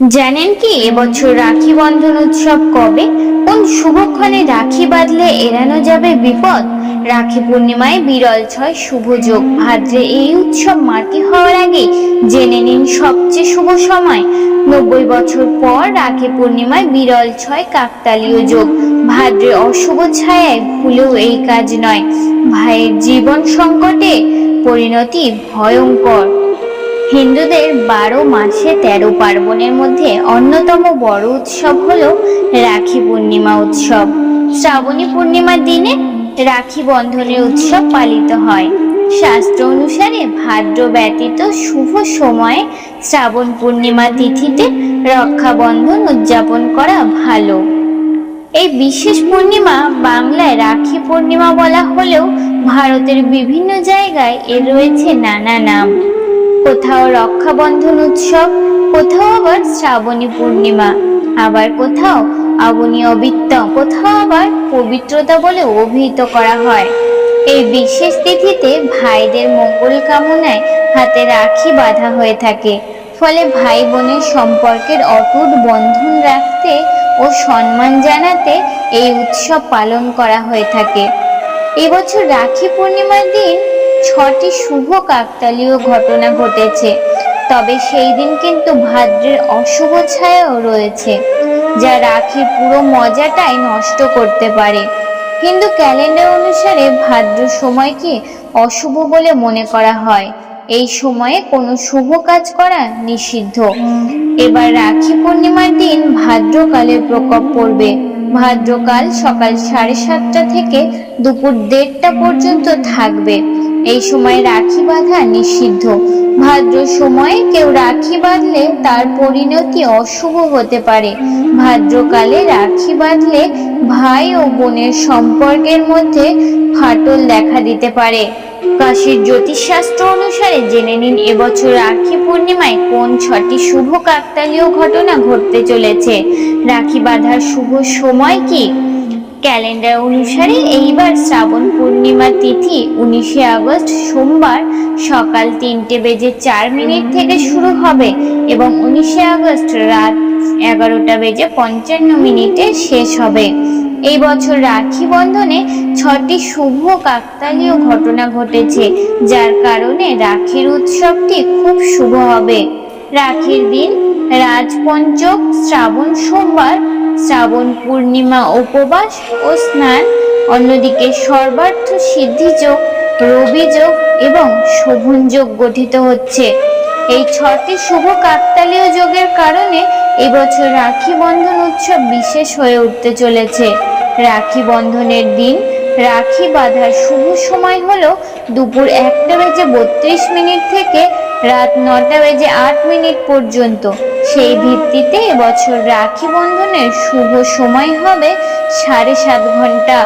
জানেন কি, এবছর রাখি বন্ধন উৎসব কবে? কোন শুভক্ষণে রাখি বাঁধলে এড়ানো যাবে বিপদ? রাখি পূর্ণিমায় বিরল ছয় শুভ যোগ। ভাদ্রে এই উৎসব মার্কি হওয়ার আগে জেনে নিন সবচেয়ে শুভ সময়। নব্বই বছর পর রাখি পূর্ণিমায় বিরল ছয় কাকতালীয় যোগ। ভাদ্রে অশুভ ছায়ায় ভুলেও এই কাজ নয়। ভাইয়ের জীবন সংকটে পরিণতি ভয়ঙ্কর। হিন্দুদের বারো মাসে তেরো পার্বণের মধ্যে অন্যতম বড় উৎসব হল রাখি পূর্ণিমা উৎসব। শ্রাবণী পূর্ণিমার দিনে রাখি বন্ধনের উৎসব পালিত হয়। শাস্ত্র অনুসারে ভাদ্র ব্যতীত শুভ সময়ে শ্রাবণ পূর্ণিমা তিথিতে রক্ষাবন্ধন উদযাপন করা ভালো। এই বিশেষ পূর্ণিমা বাংলায় রাখি পূর্ণিমা বলা হলেও ভারতের বিভিন্ন জায়গায় এর রয়েছে নানা নাম। কোথাও রক্ষাবন্ধন উৎসব, কোথাও আবার শ্রাবণী পূর্ণিমা, আবার কোথাও আবনী অবিত্তম কোথাও আবার পবিত্রতা বলে অভিহিত করা হয়। এই বিশেষ তিথিতে ভাইদের মঙ্গল কামনায় হাতে রাখি বাঁধা হয়ে থাকে। ফলে ভাই বোনের সম্পর্কের অটুট বন্ধন রাখতে ও সম্মান জানাতে এই উৎসব পালন করা হয়ে থাকে। এবছর রাখি পূর্ণিমার দিন ছটি শুভ কাকতালীয় ঘটনা ঘটেছে। তবে সেই দিন কিন্তু ভাদ্রের অশুভ ছায়াও রয়েছে, যা রাখির পুরো মজাটাই নষ্ট করতে পারে। হিন্দু ক্যালেন্ডার অনুসারে ভাদ্র সময়কে অশুভ বলে মনে করা হয়। এই সময়ে কোনো শুভ কাজ করা নিষিদ্ধ। এবার রাখি পূর্ণিমার দিন ভাদ্রকালের প্রকোপ পড়বে। ভাদ্রকাল সকাল সাড়ে সাতটা থেকে দুপুর দেড়টা পর্যন্ত থাকবে। এই সময় রাখি বাঁধা নিষিদ্ধ। ভাদ্র সময়ে কেউ রাখি বাঁধলে তার পরিণতি অশুভ হতে পারে। ভাদ্রকালে রাখি বাঁধলে ভাই ও বোনের সম্পর্কের মধ্যে ফাটল দেখা দিতে পারে। কাশীর জ্যোতিষশাস্ত্র অনুসারে জেনে নিন, এবছর রাখি পূর্ণিমায় কোন ছটি শুভ কাকতালীয় ঘটনা ঘটতে চলেছে? রাখি বাঁধার শুভ সময় কি? ক্যালেন্ডার অনুসারে এইবার শ্রাবণ পূর্ণিমা তিথি উনিশে আগস্ট সোমবার সকাল তিনটে বেজে চার মিনিট থেকে শুরু হবে এবং উনিশে আগস্ট রাত এগারোটা বেজে পঞ্চান্ন মিনিটে শেষ হবে। এই বছর রাখি বন্ধনে ছটি শুভ কাকতালীয় ঘটনা ঘটেছে, যার কারণে রাখির উৎসবটি খুব শুভ হবে। রাখির দিন রাজপঞ্চক শ্রাবণ সোমবার শ্রাবণ পূর্ণিমা উপবাস ও স্নান, অন্যদিকে সর্বার্থ সিদ্ধিযোগ রবিযোগ এবং শোভনযোগ গঠিত হচ্ছে। এই ছটি শুভ কাকতালীয় যোগের কারণে এবছর রাখি বন্ধন উৎসব বিশেষ হয়ে উঠতে চলেছে। রাখি বন্ধনের দিন রাখি বাঁধার শুভ সময় হল দুপুর একটা বেজে বত্রিশ মিনিট থেকে রাত নটা বেজে আট মিনিট পর্যন্ত। সেই ভিত্তিতে এবছর রাখি বন্ধনের শুভ সময় হবে সাড়ে সাত ঘণ্টা।